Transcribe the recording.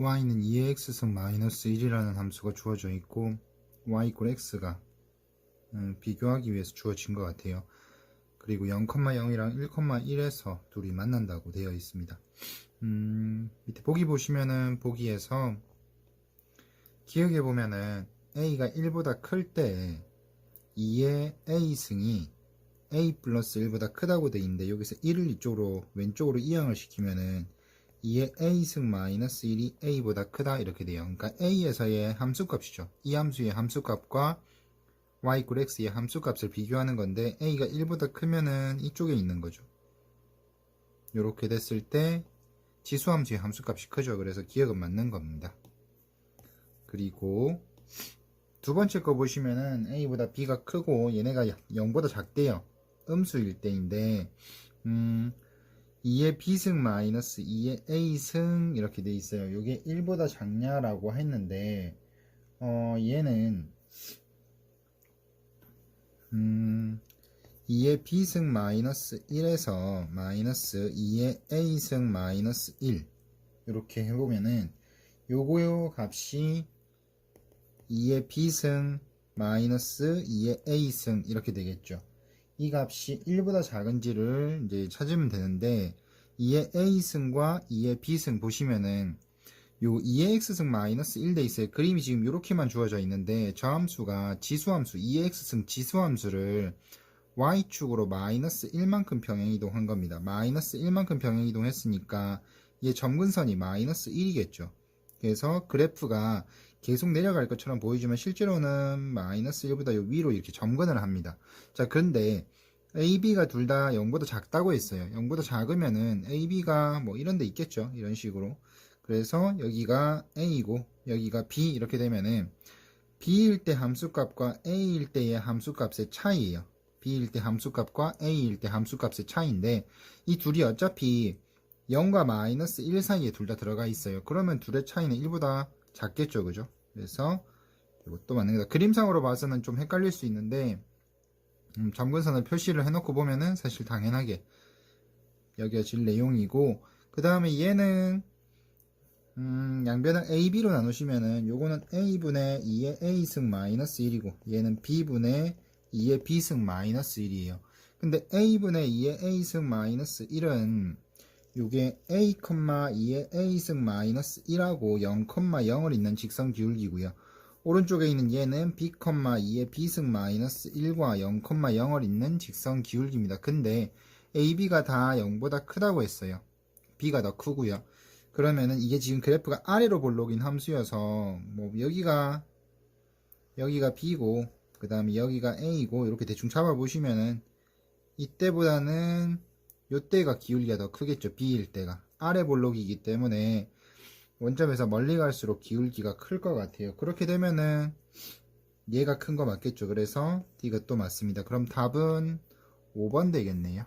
y는 2x승 마이너스 1이라는 함수가 주어져 있고 y 이퀄 x가 음, 비교하기 위해서 주어진 것 같아요. 그리고 0,0이랑 1,1에서 둘이 만난다고 되어 있습니다. 음, 밑에 보기 보시면은 보기에서 기억해 보면은 a가 1보다 클 때 2의 a승이 a 플러스 1보다 크다고 돼 있는데 여기서 1을 이쪽으로 왼쪽으로 이항을 시키면은 2의 a승 마이너스 1이 a보다 크다 이렇게 돼요. 그러니까 a에서의 함수값이죠. 이 함수의 함수값과 y 이퀄 x의 함수값을 비교하는 건데 a가 1보다 크면은 이쪽에 있는 거죠. 이렇게 됐을 때 지수함수의 함수값이 크죠. 그래서 기억은 맞는 겁니다. 그리고 두 번째 거 보시면은 a보다 b가 크고 얘네가 0보다 작대요. 음수일 때인데 음 2의 b승 마이너스 2의 a승 이렇게 돼 있어요. 이게 1보다 작냐라고 했는데 어 얘는 음 2의 b승 마이너스 1에서 마이너스 2의 a승 마이너스 1 이렇게 해보면은 요거요 값이 2의 b승 마이너스 2의 a승 이렇게 되겠죠. 이 값이 1보다 작은지를 이제 찾으면 되는데 2의 a승과 2의 b승 보시면은 요 2의 x승 마이너스 1돼 있어요. 그림이 지금 이렇게만 주어져 있는데 저 함수가 지수함수 2의 x승 지수함수를 y축으로 마이너스 1만큼 평행이동한 겁니다. 마이너스 1만큼 평행이동했으니까 얘 점근선이 마이너스 1이겠죠. 그래서 그래프가 계속 내려갈 것처럼 보이지만 실제로는 마이너스 1보다 요 위로 이렇게 점근을 합니다. 자, 그런데 AB가 둘 다 0보다 작다고 했어요. 0보다 작으면은 AB가 뭐 이런 데 있겠죠. 이런 식으로. 그래서 여기가 A이고 여기가 B 이렇게 되면은 B일 때 함수값과 A일 때의 함수값의 차이예요. B일 때 함수값과 A일 때 함수값의 차이인데 이 둘이 어차피 0과 마이너스 1 사이에 둘 다 들어가 있어요. 그러면 둘의 차이는 1보다 작겠죠. 그죠? 그래서 이것도 맞는 거다. 그림상으로 봐서는 좀 헷갈릴 수 있는데 음, 점근선을 표시를 해놓고 보면은 사실 당연하게 여겨질 내용이고 그 다음에 얘는 음, 양변을 AB로 나누시면은 요거는 A분의 2의 A승 마이너스 1이고 얘는 B분의 2의 B승 마이너스 1이에요. 근데 A분의 2의 A승 마이너스 1은 요게 A, 2의 A승 마이너스 1하고 0,0을 있는 직선 기울기고요. 오른쪽에 있는 얘는 B, 2의 B승 마이너스 1과 0,0을 있는 직선 기울기입니다. 근데 AB가 다 0보다 크다고 했어요. B가 더 크고요. 그러면은 이게 지금 그래프가 아래로 볼록인 함수여서 뭐 여기가 여기가 B고 그 다음에 여기가 A고 이렇게 대충 잡아 보시면은 이때보다는 요때가 기울기가 더 크겠죠. B일 때가. 아래 볼록이기 때문에 원점에서 멀리 갈수록 기울기가 클 것 같아요. 그렇게 되면은 얘가 큰 거 맞겠죠. 그래서 이것도 맞습니다. 그럼 답은 5번 되겠네요